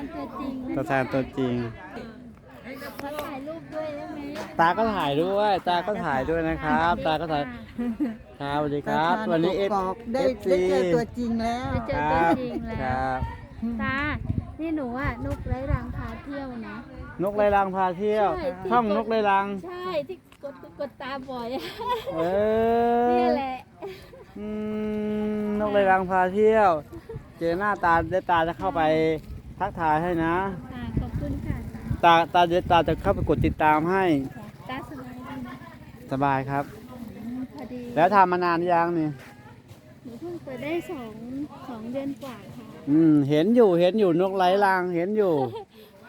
านตัวจริงตาชานตัวจริง ขอถ่ายรูปด้วยได้ไหมตาก็ถ่ายด้วย ตาก็ถ่ายด้วยนะครับ ตาก็ถ่าย ครับสวัสดีครับวันนี้เอฟกอกได้เอฟได้ซีเจอตัวจริงแล้วได้เจอคตัวรับจริงคแล้วรับ ตา นี่หนูอะนกไร้รังพาเที่ยวนะ นกไรลังพาเที่ยวใช่ที่ ช่องนกไรลัง ใช่ที่กดกดตาบ่อยอะเออนี่แหละ อืมนกไรลังพาเที่ยว เจอหน้าตาเดี๋ยวตาจะเข้าไป ทักทายให้นะ ค่ะขอบคุณค่ะตาตาเดี๋ยวตาจะเข้าไปกดติดตามให้ตาสบายดีนะสบายครับอืมพอดีแล้วทำมานานยังนี่ หนูเพิ่งเปิดได้สองสองเดือนกว่าค่ะอืมเห็นอยู่เห็นอยู่นกไรลังเห็นอยู่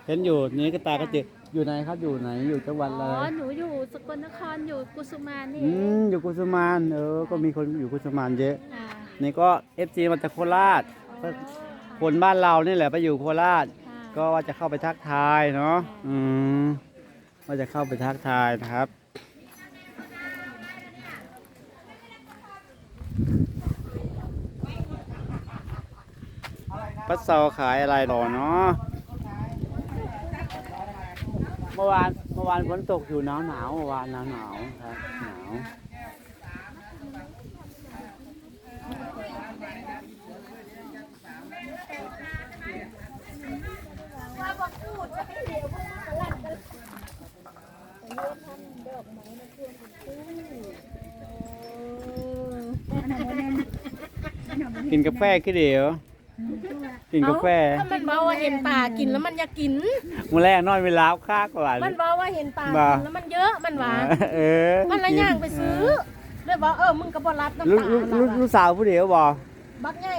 เห็นอยู่นี่ก็ตาก็เจออยู่ไหนครับอยู่ไหนอยู่จังหวัดอ๋อะไรอหนูอยู่สกลนครอยู่กุสุมานนี่อืเอมงอยู่กุสุมานเออ ก็มีคนอยู่กุสุมานเยอะ ค่ะนี่ก็เอฟซีมาจากโคราช อ๋อ คนบ้านเรานี่แหละไปอยู่โคราชค่ะก็ว่าจะเข้าไปทักทายเนาะอืมว่าจะเข้าไปทักทายนะครับปัสเซาขายอะไรหรอเนาะเมื่อวานเมื่อวานฝนตกอยู่หนาวหนาวๆเมื่อวานหนาวหนาวๆครับหนาว กินกาแฟกี่เดียวกินกาแฟถ้ามันบอกว่าเห็นปลากินแล้วมันอยากกิน มื้อแรกนอนเวลาค่ากว่า มันบอกว่าเห็นปลาบ่ากินแล้วมันเยอะมันหวานเออ มันละย่างไปซื้อเลยบอกเออมึงก็บ่รับน้ำลูกตาลูกลูกลูกสาวผู้เดียวบอกบักใหญ่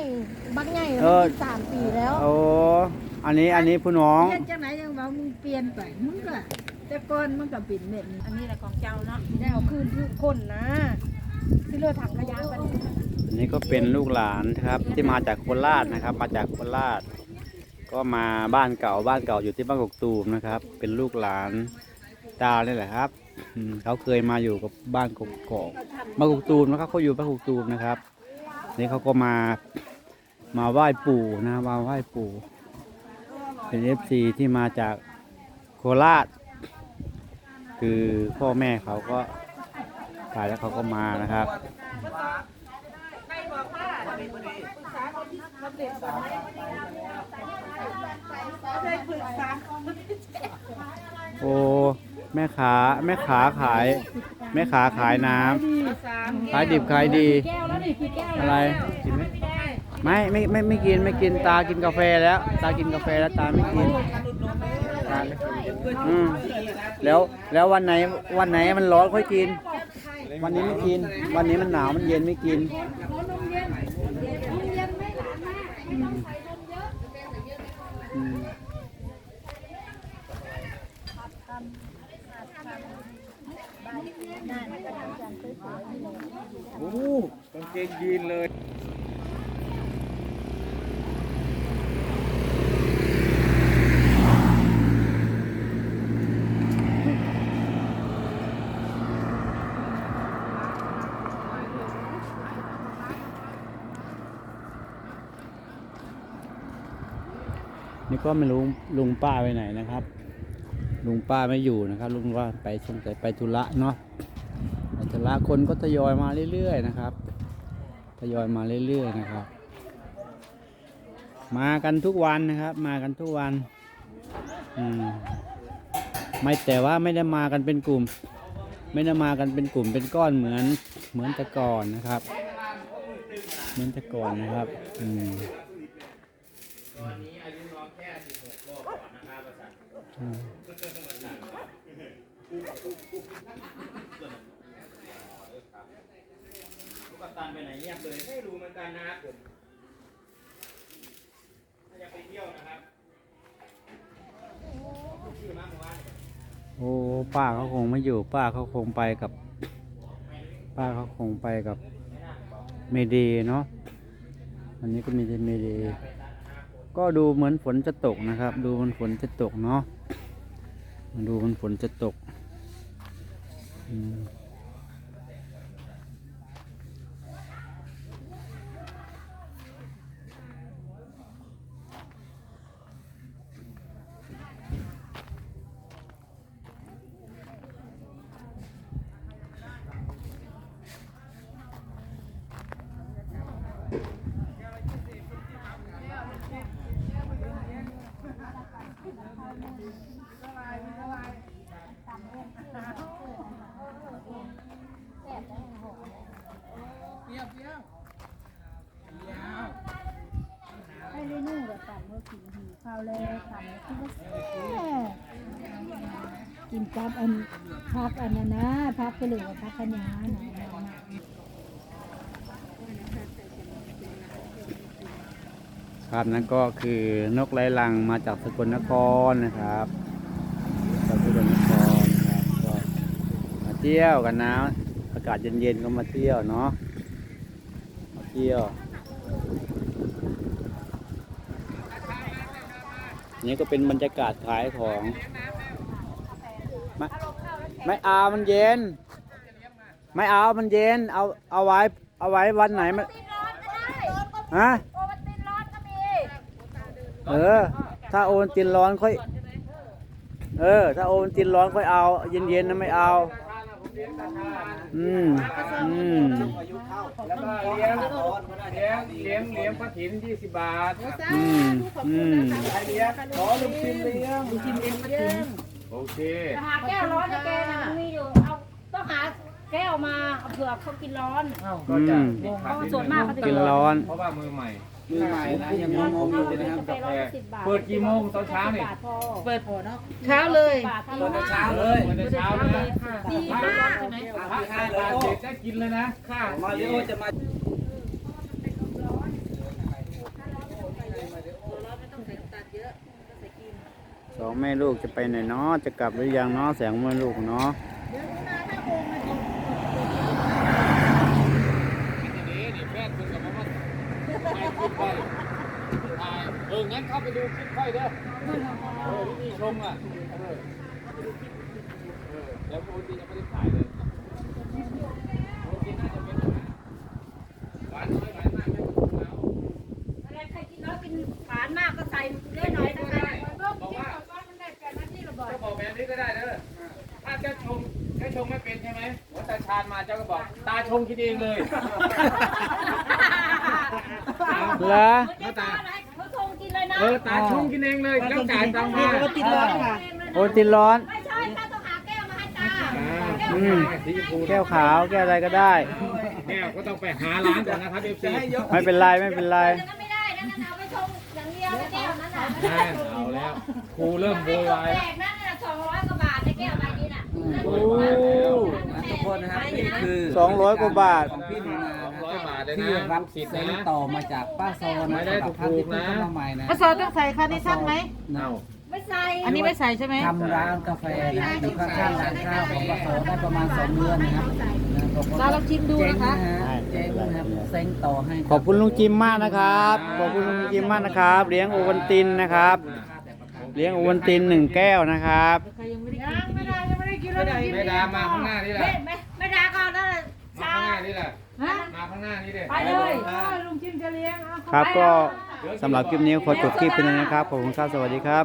บักใหญ่เออมันสามปีแล้วโอ้อันนี้อันนี้ผู้น้องเปลี่ยนจังไหนยังว่ามึงเปลี่ยนไปมึงก็แต่ก่อนมึงก็เป็นแบบนี้อันนี้แหละของเจ้าเนาะได้เอาคืนทุกคนนะที่เลือถังขยะไปอั นนี้ก็เป็นลูกหลานครับที่มาจากโคราชนะครับ มาจากโคราช ก็มาบ้านเก่าบ้านเก่าอยู่ที่บ้านกกตูมนะครับ เป็นลูกหลานตาเนี่ยแหละครับเขาเคยมาอยู่กับบ้านกกอกบ้านกกตูมนะครับเขาอยู่บ้านกกตูมนะครับ นี่เขาก็มามาไหว้ปู่นะมาไหว้ปู่ เป็นเอฟซีที่มาจากโคราช คือพ่อแม่เขาก็ตายแล้วเขาก็มานะครับ โอ้แม่ขาแม่ขาขาย แม่ขาขายน้ำขายดิบขายดี แก้วแล้วนี่คือแก้วอะไรกินไหมไม่ไม่ไม่ไม่กินไม่กินตากินกาแฟแล้ว ตากินกาแฟแล้วตาไม่กินตาไม่กินอืมแล้วแล้ววันไหนวันไหนมันร้อนค่อยกิน วันนี้ไม่กิน วันนี้มันหนาวมันเย็นไม่กินอืมอืม โอ้กางเกงยีนเลยนี่ก็ไม่รู้ลุงป้าไปไหนนะครับ ลุงป้าไม่อยู่นะครับ ลุงว่าไปสงสัยไปธุระเนาะไปธุระคนก็ทยอยมาเรื่อยๆนะครับทยอยมาเรื่อยๆนะครับ มากันทุกวันนะครับ มากันทุกวันอืมไม่แต่ว่าไม่ได้มากันเป็นกลุ่ม ไม่ได้มากันเป็นกลุ่มเป็นก้อนเหมือนเหมือนแต่ก่อนนะครับ เหมือนแต่ก่อนนะครับอืมกั ปตันไปไหนเงียบเลยไม่รู้เหมือนกันนะครับผมถ้าจะไปเที่ยวนะครับชื่อมากกว่าโอ้ป้าเขาคงไม่อยู่ป้าเขาคงไปกับ ป้าเขาคงไปกับเมเดย์เนาะวันนี้ก็มีเมเดย์ก็ดูเหมือนฝนจะตกนะครับ ดูมันฝนจะตกเนาะมาดูมันฝนจะตก Hmm. อืมข้าวแล้วทำที่ว่าแซ่บกินกับอันพักอันนั้นนะพักไปเลยพักขยานะครับนั่นก็คือนกไร้ลังมาจากสกลนครนะครับจากสกลนครนะครับก็มาเที่ยวกันนะอากาศเย็นๆก็มาเที่ยวเนาะมาเที่ยว นี่ก็เป็นบรรยากาศขายของไม่ไม่เอามันเย็น ไม่เอามันเย็น เอาเอาไว้เอาไว้วันไหนมันฮะเออ ถ้าโอนตินร้อนค่อย เออ ถ้าโอนตินร้อนค่อยเอา เย็นๆนะไม่เอา อืมอืมแล้วก็เลี้ยงเลี้ยงเลี้ยงเลี้ยงพระถินยี่สิบบาทอืมอืมใครเลี้ยงขอลุงชิมเลี้ยงลุงชิมเลี้ยงพระถินโอเคหาแก้วร้อนให้แกนะมันมีอยู่เอาต้องหาแก้วมาเอาเผื่อเขากินร้อนก็จะอืมเพราะว่าส่วนมากเขาจะกินร้อน เพราะว่ามือใหม่ มือใหม่นะยังงงอยู่นะครับกาแฟร้อยละสิบบาทเปิดกี่โมงตอนเช้านี่บาทพอเปิดหัวเนาะเช้าเลยบาทถ้าร้อนเช้าเลยเปิดแต่เช้าเลยตีห้าใช่ไหมพระใส่บาตรเสร็จได้กินเลยนะข้าวมาริโอจะมาสองแม่ลูกจะไปไหนเนาะจะกลับหรือยังเนาะแสงแม่ลูกเนาะ นี่แฟนคุณกับมาไปขึ้นไปถ่ายเออ งั้นเข้าไปดูคลิปค่อยเด้อเออที่นี่ชมอะเออเออแล้วปกติยังไม่ได้ถ่ายเลยปกติน่าจะเป็นหวานน้อยหวานมากไม่ต้องเอาอะไรใครกินน้อยกินหวานมากก็ใส่เล่นน้อยนะคะบอกว่าจ้าบอกแบบนี้ก็ได้เด้อถ้าเจ้าชงเจ้าชงไม่เป็นใช่ไหมหัวตาชาญมาเจ้าก็บอก ตาชงคิดเองเลยเหรอตา ออตาชงกินเองเลยแล้วจ่ายตังค์มาติดร้อนค่ะโอนตินร้อน ไม่ใช่ค่ะต้องหาแก้วมาให้ตาอืมแก้วขาว แก้วอะไรก็ได้ แก้วก็ต้องไปหาร้านก่อนนะครับเอฟซีไม่เป็นไรไม่เป็นไร อย่างนั้นไม่ได้นะนั่นเอาไปชงอย่างเดียวในแก้วนั้นน่ะเอาแล้วครูเริ่มโวยวายแจกนั่นน่ะสองร้อยกว่าบาทในแก้วใบนี้น่ะโอ้ ทุกคนนะครับนี่คือสองร้อยกว่าบาท ของพี่หนูนา สองร้อยนะครับบาทเลยที่นะรับสิทธิ์เซ็นนะ ต่อมาจากป้าโซนะไม่ได้สำหรับท่านที่ถูกๆนะเพิ่งเข้ามาใหม่นะป้าซอต้องใส่คาร์เนชั่นไหม เอาไม่ใส่อันนี้ไม่ใส่ใช่ไหมทำร้านกาแฟนะอยู่ข้างๆร้านข้าวของป้าโซได้ประมาณสองเดือนนะครับนะเราลองชิมดูเจ๊งนะคะนะฮะเจ๊งนะครับเซ็งต่อให้ขอบคุณลุงจิมมากนะครับ ขอบคุณลุงจิมมากนะครับ เลี้ยงโอวันตินนะครับ เลี้ยงโอวันตินหนึ่งแก้วนะครับไม่ดามาข้างหน้านี่แหละไม่ไม่ไม่ด่าก่อนนะมาข้างหน้านี่แหละ มาข้างหน้านี่เลยไปเลยครับก็สำหรับคลิปนี้ขอจบคลิปเป็นนี้นะครับขอบคุณครับสวัสดีครับ